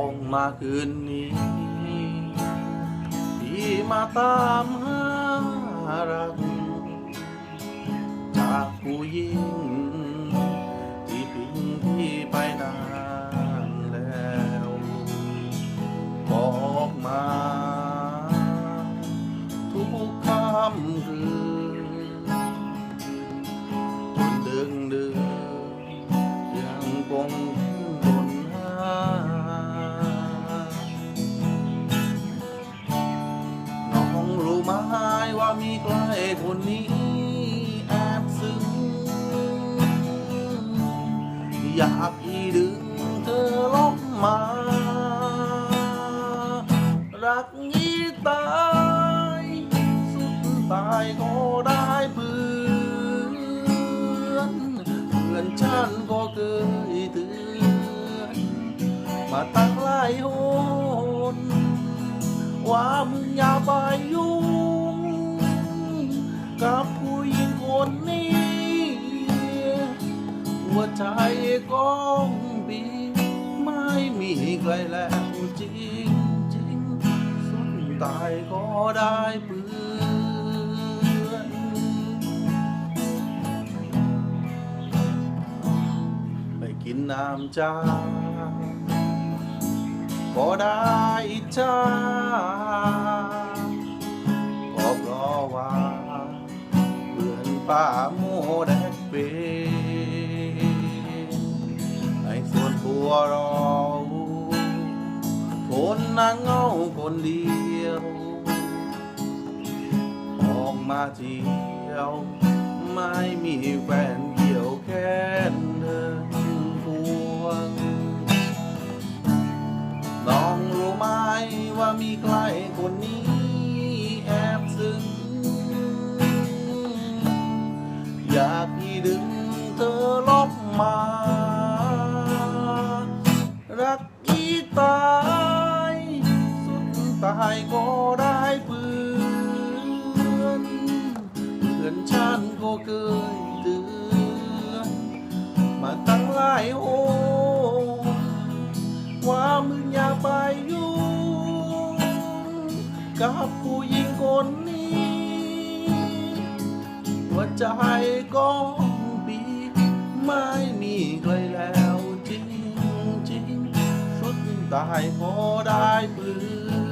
อกมาคืนนี้ ที่มาตามหารัก จากผู้หญิง ที่ทิ้งพี่ไปนานแล้วบอกมา ทุกคำคืน มีใครคนนี้แอบซึ้งอยากอีดึงเธอลงมา รักนี้ตายสุดตายก็ได้เพื่อนเพื่อนฉันก็เคยเตือนมาตั้งหลายหนว่ามึงอย่าไปยุ่ นนี้ หัวใจก้องปีไม่มีใครแล้วจริงจริงสุดตายก็ได้เพื่อนไปกินน้ำจ้าก็ได้จฉา ป้าโมแดกเปในส่วนตัวเราคนนั่งเงาคนเดียว ออกมาเที่ยว ไม่มีแฟนเกี่ยวแค่เดินพวงน้องรู้ไหมว่ามีใครคนนี้ากให้ดึงเธอลบมา รักอีตายสุดตายก็ได้เพื่อนเพื่อนฉันก็เคยเตือนมาตั้งหลายโหนว่ามึงอย่าไปยุ่งกับผู้หญิงคนนี้ หัวใจก็ปีไม่มีใครแล้วจริงจริงสุดตายพอได้ปืน